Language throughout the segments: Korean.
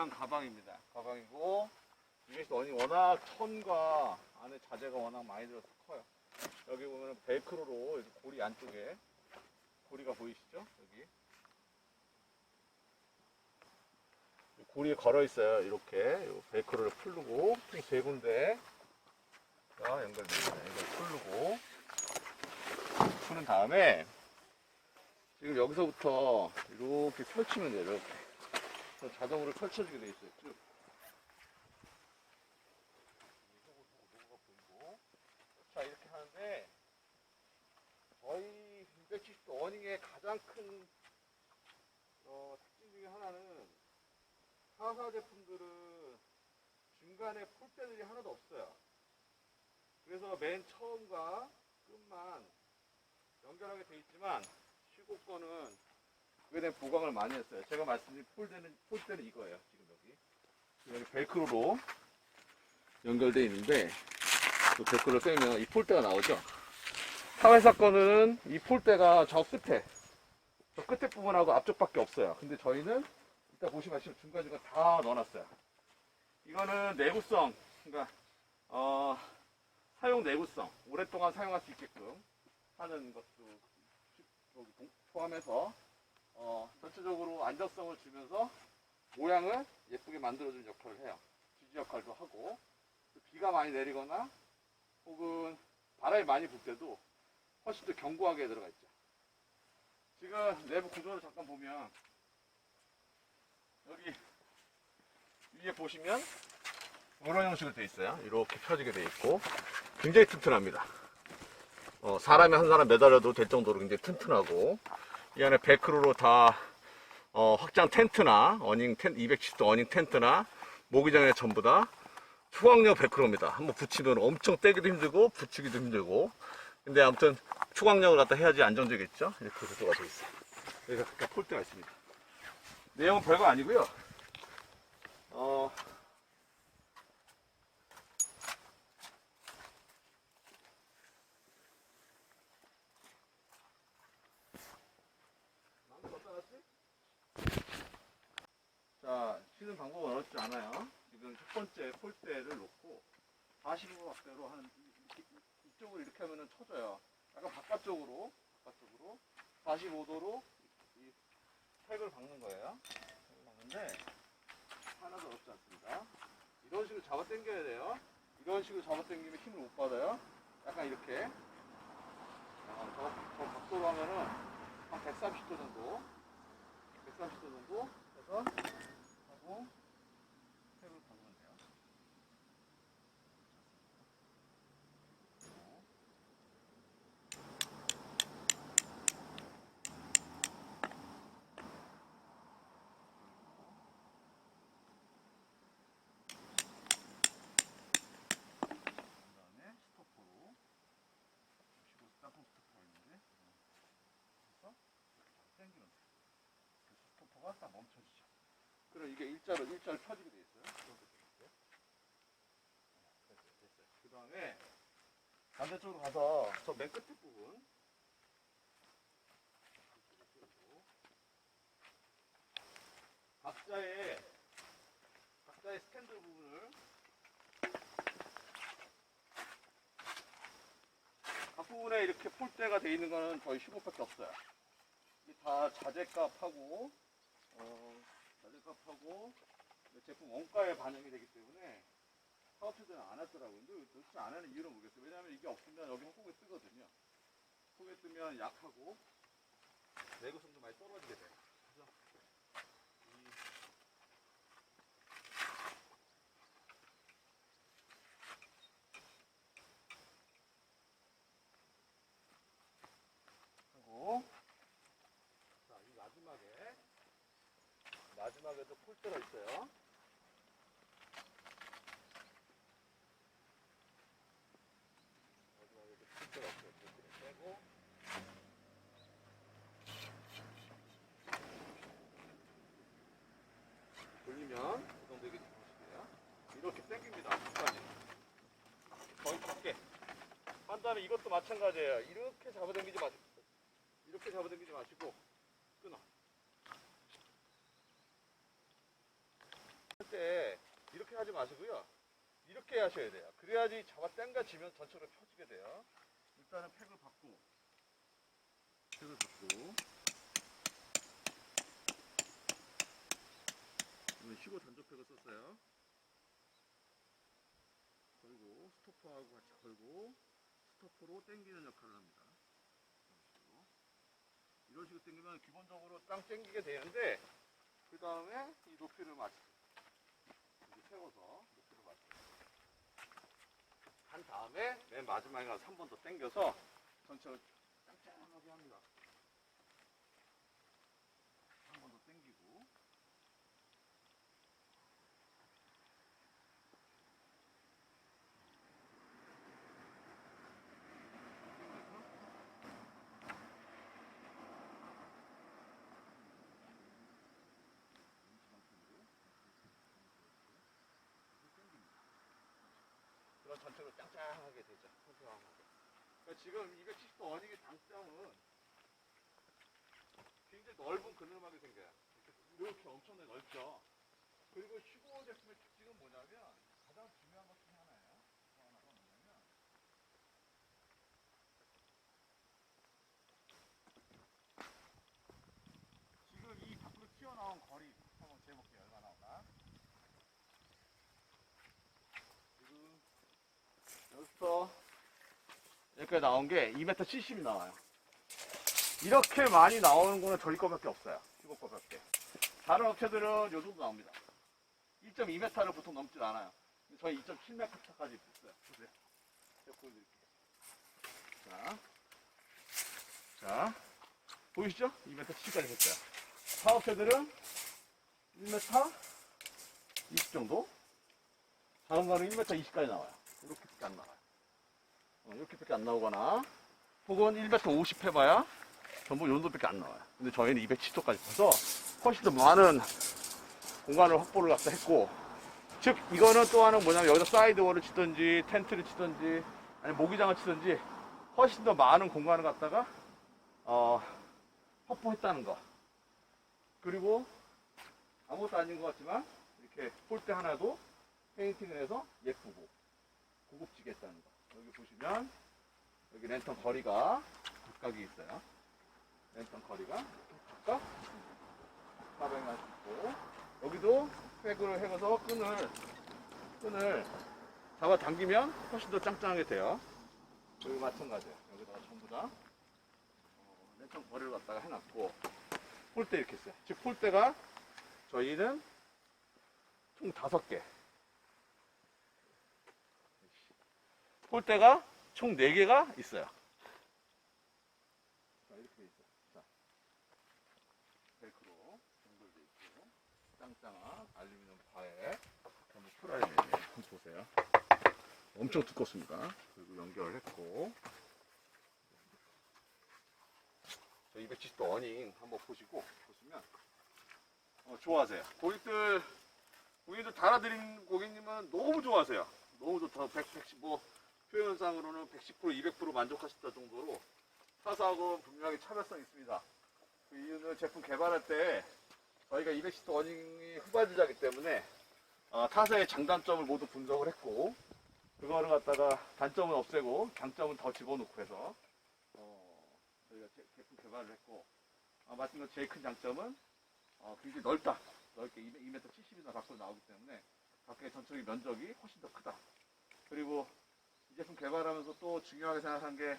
위한 가방입니다. 가방이고 이게 원이 워낙 천과 안에 자재가 워낙 많이 들어서 커요. 여기 보면 벨크로로 고리 안쪽에 고리가 보이시죠? 여기 고리에 걸어 있어요. 이렇게 요 벨크로를 풀르고 총세 군데 가 연결됩니다. 이걸 풀르고 푸는 다음에 지금 여기서부터 이렇게 펼치면 돼요. 이렇게 자동으로 펼쳐지게 돼 있어요. 쭉. 자 이렇게 하는데 저희 270도 어닝의 가장 큰 어, 특징 중에 하나는 타사 제품들은 중간에 폴대들이 하나도 없어요. 그래서 맨 처음과 끝만 연결하게 돼 있지만 시고 거는 그에 보강을 많이 했어요. 제가 말씀드린 폴대는 폴대는 이거예요. 지금 여기 여기 벨크로로 연결돼 있는데 또 벨크로를 빼면 이 폴대가 나오죠. 타회사 거는 이 폴대가 저 끝에 저 끝에 부분하고 앞쪽밖에 없어요. 근데 저희는 이따 보시면 아시면 중간중간 다 넣어놨어요. 이거는 내구성, 그러니까 어, 사용 내구성, 오랫동안 사용할 수 있게끔 하는 것도 포함해서 어, 전체적으로 안정성을 주면서 모양을 예쁘게 만들어주는 역할을 해요. 지지 역할도 하고 또 비가 많이 내리거나 혹은 바람이 많이 불 때도 훨씬 더 견고하게 들어가 있죠. 지금 내부 구조를 잠깐 보면 여기 위에 보시면 이런 형식으로 되어 있어요. 이렇게 펴지게 되어 있고 굉장히 튼튼합니다. 어, 사람이 한 사람 매달려도 될 정도로 굉장히 튼튼하고 이 안에 베크로로 다 어, 확장 텐트나 어닝 텐 270도 어닝 텐트나 모기장에 전부 다 초강력 베크로입니다. 한번 붙이면 엄청 떼기도 힘들고 붙이기도 힘들고 근데 아무튼 초강력을 갖다 해야지 안정되겠죠. 이렇게 구조가 되어 있어요. 여기가 각각 폴대가 있습니다. 내용은 별거 아니고요. 어, 자, 치는 방법은 어렵지 않아요. 지금 첫 번째 폴대를 놓고 45도 각도로 한 이쪽을 이렇게 하면은 쳐져요. 약간 바깥쪽으로, 바깥쪽으로 45도로 이 팩을 박는 거예요. 팩을 박는데 하나도 어렵지 않습니다. 이런 식으로 잡아 당겨야 돼요. 이런 식으로 잡아 당기면 힘을 못 받아요. 약간 이렇게 어, 저, 저 각도로 하면은 한 130도 정도 130도 정도 해서 하고 탭을 박으면 돼요. 그다음에 스토퍼로 쉬고 땅콩 스토퍼가 있는데 그래서 이렇게 잡아 당기면 돼요. 그 스토퍼가 딱 멈춰지죠. 이게 일자로 일자로 펴지게 돼 있어요. 이렇게. 그 다음에 반대쪽으로 가서 저 맨 끝에 부분 각자의 각자의 스탠드 부분을 각 부분에 이렇게 폴대가 돼 있는 거는 저희 15밖에 없어요. 다 자재값하고 어, 값하고 제품 원가에 반영이 되기 때문에 사업체들은 안 하더라고요. 근데 도대체 안 하는 이유는 모르겠어요. 왜냐하면 이게 없으면 여기 속에 뜨거든요. 속에 뜨면 약하고 내구성도 많이 떨어지게 돼요. 그래서 이 하고 자, 이 마지막에 폴대가 있어요. 마지막에도 폴대가 있어요. 폴대를 빼고 돌리면 이 정도 이게 보시게요. 이렇게 당깁니다. 끝까지. 거의 밖에. 한 다음에 이것도 마찬가지예요. 이렇게 잡아당기지 마시고 이렇게 잡아당기지 마시고 끊어. 하지 마시고요. 이렇게 하셔야 돼요. 그래야지 잡아 당겨지면 전체로 펴지게 돼요. 일단은 팩을 받고, 팩을 받고, 이건 시고 전조팩을 썼어요. 걸고, 스토퍼하고 같이 걸고, 스토퍼로 당기는 역할을 합니다. 이런 식으로. 당기면 기본적으로 땅 당기게 되는데, 그 다음에 이 높이를 맞춰. 세워서 높이를 맞춰. 한 다음에 맨 마지막에 가서 한 번 더 당겨서 전체를 짱짱하게 합니다. 한 번 더 당기고. 그런 전체로 짱짱하게 되죠. 평평하게. 그러니까 지금 270도 어닝의 장점은 굉장히 넓은 그늘막이 생겨요. 이렇게, 이렇게 엄청나게 넓죠. 그리고 슈거 제품의 특징은 뭐냐면 가장 중요한 것 중에 하나예요. 또 하나가 뭐냐면 지금 이 밖으로 튀어나온 거리 한번 재볼게요. 얼마 나오나. 지금 여기서 여기까지 나온 게 2m 70이 나와요. 이렇게 많이 나오는 거는 저희 거밖에 없어요. 이거 거밖에. 다른 업체들은 요 정도 나옵니다. 1.2m를 보통 넘질 않아요. 저희 2.7m까지 있어요. 보세요. 제가 보여드릴게요. 자. 자. 보이시죠? 2m 70까지 했어요. 사업체들은 1m 20 정도? 다른 거는 1m 20까지 나와요. 이렇게밖에 안 나와요. 어, 이렇게밖에 안 나오거나, 혹은 1m 50 해봐야 전부 요 정도밖에 안 나와요. 근데 저희는 270도까지 커서 훨씬 더 많은 공간을 확보를 갖다 했고, 즉, 이거는 또 하나는 뭐냐면 여기다 사이드워를 치든지, 텐트를 치든지, 아니 모기장을 치든지, 훨씬 더 많은 공간을 갖다가, 어, 확보했다는 거. 그리고 아무것도 아닌 것 같지만, 이렇게 폴대 하나도 페인팅을 해서 예쁘고, 고급지게 했다는 거. 여기 보시면 여기 랜턴 거리가 각각이 있어요. 랜턴 거리가 각각 400만 있고 여기도 팩으로 해서 끈을 끈을 잡아 당기면 훨씬 더 짱짱하게 돼요. 여기 마찬가지예요. 여기다가 전부 다 어, 랜턴 거리를 갖다가 해놨고 폴대 이렇게 있어요. 즉 폴대가 저희는 총 다섯 개 폴대가 총 4개가 있어요. 자, 이렇게 돼 있어요. 자, 벨크로 연결돼 있고, 짱짱한 알루미늄 바에 전부 프라임에 한번 보세요. 엄청 두껍습니다. 그리고 연결을 했고, 저 270도 어닝 한번 보시고, 보시면, 어, 좋아하세요. 고객들, 고객들 달아드린 고객님은 너무 좋아하세요. 너무 좋다. 100, 110, 뭐, 표현상으로는 110% 200% 만족하셨다 정도로 타사하고 분명하게 차별성이 있습니다. 그 이유는 제품 개발할 때 저희가 210도 어닝이 후발주자이기 때문에 어, 타사의 장단점을 모두 분석을 했고 그거를 갖다가 단점은 없애고 장점은 더 집어넣고 해서 어, 저희가 제, 품 개발을 했고 아, 마찬가지로 제일 큰 장점은 어, 굉장히 넓다. 넓게 2m 70이나 밖으로 나오기 때문에 밖에 전체적인 면적이 훨씬 더 크다. 그리고 이 제품 개발하면서 또 중요하게 생각한 게,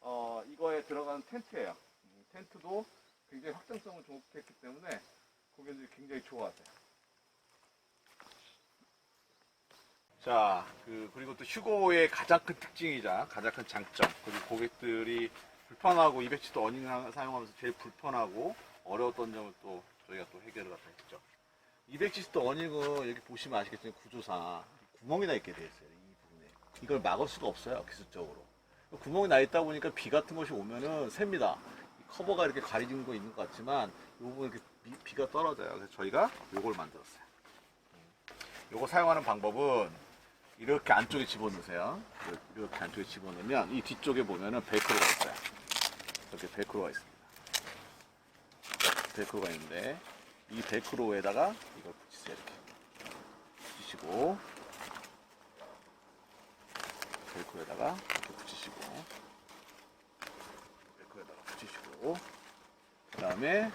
어, 이거에 들어가는 텐트예요. 음, 텐트도 굉장히 확장성을 좋겠기 때문에 고객들이 굉장히 좋아하세요. 자, 그, 그리고 또 휴고의 가장 큰 특징이자 가장 큰 장점, 그리고 고객들이 불편하고 270도 어닝 사용하면서 제일 불편하고 어려웠던 점을 또 저희가 또 해결을 갖다 했죠. 270도 어닝은 여기 보시면 아시겠지만 구조상 구멍이 나 있게 되어 있어요. 이걸 막을 수가 없어요. 기술적으로. 구멍이 나 있다 보니까 비 같은 것이 오면은 셉니다. 이 커버가 이렇게 가리진 거 있는 것 같지만 이 부분 이렇게 비, 가 떨어져요. 그래서 저희가 요걸 만들었어요. 요거 사용하는 방법은 이렇게 안쪽에 집어넣으세요. 이렇게 안쪽에 집어넣으면 이 뒤쪽에 보면은 벨크로가 있어요. 이렇게 벨크로가 있습니다. 벨크로가 있는데 이 벨크로에다가 이걸 붙이세요. 이렇게. 붙이시고 벨크로에다가 이렇게 붙이시고 벨크로에다가 붙이시고 그 다음에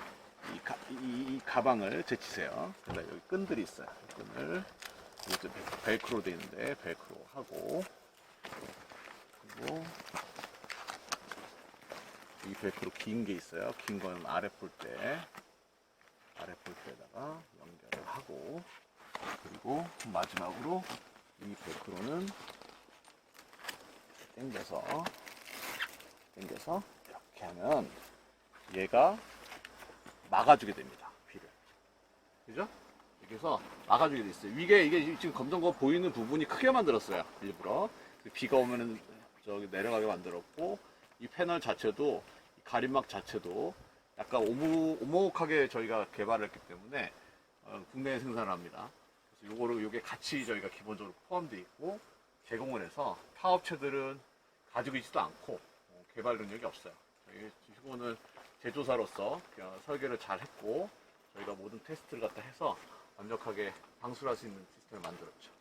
이, 가, 이, 이 가방을 제치세요. 그다음 여기 끈들이 있어요. 끈을 이것도 벨- 벨크로 돼 있는데 벨크로 하고 그리고 이 벨크로 긴 게 있어요. 긴 거는 아래 볼때 아래 볼때에다가 연결을 하고 그리고 마지막으로 이 벨크로는 당겨서 당겨서 이렇게 하면 얘가 막아주게 됩니다. 비를. 그죠? 이렇게 해서 막아주게 돼 있어요. 이게, 이게 지금 검정 거 보이는 부분이 크게 만들었어요. 일부러. 비가 오면은 저기 내려가게 만들었고, 이 패널 자체도, 이 가림막 자체도 약간 오무, 오목하게 저희가 개발을 했기 때문에, 어, 국내에 생산을 합니다. 그래서 요거를, 요게 같이 저희가 기본적으로 포함되어 있고, 제공을 해서 타업체들은 가지고 있지도 않고, 어, 개발 능력이 없어요. 저희 이거는 제조사로서 설계를 잘 했고 저희가 모든 테스트를 갖다 해서 완벽하게 방수할 수 있는 시스템을 만들었죠.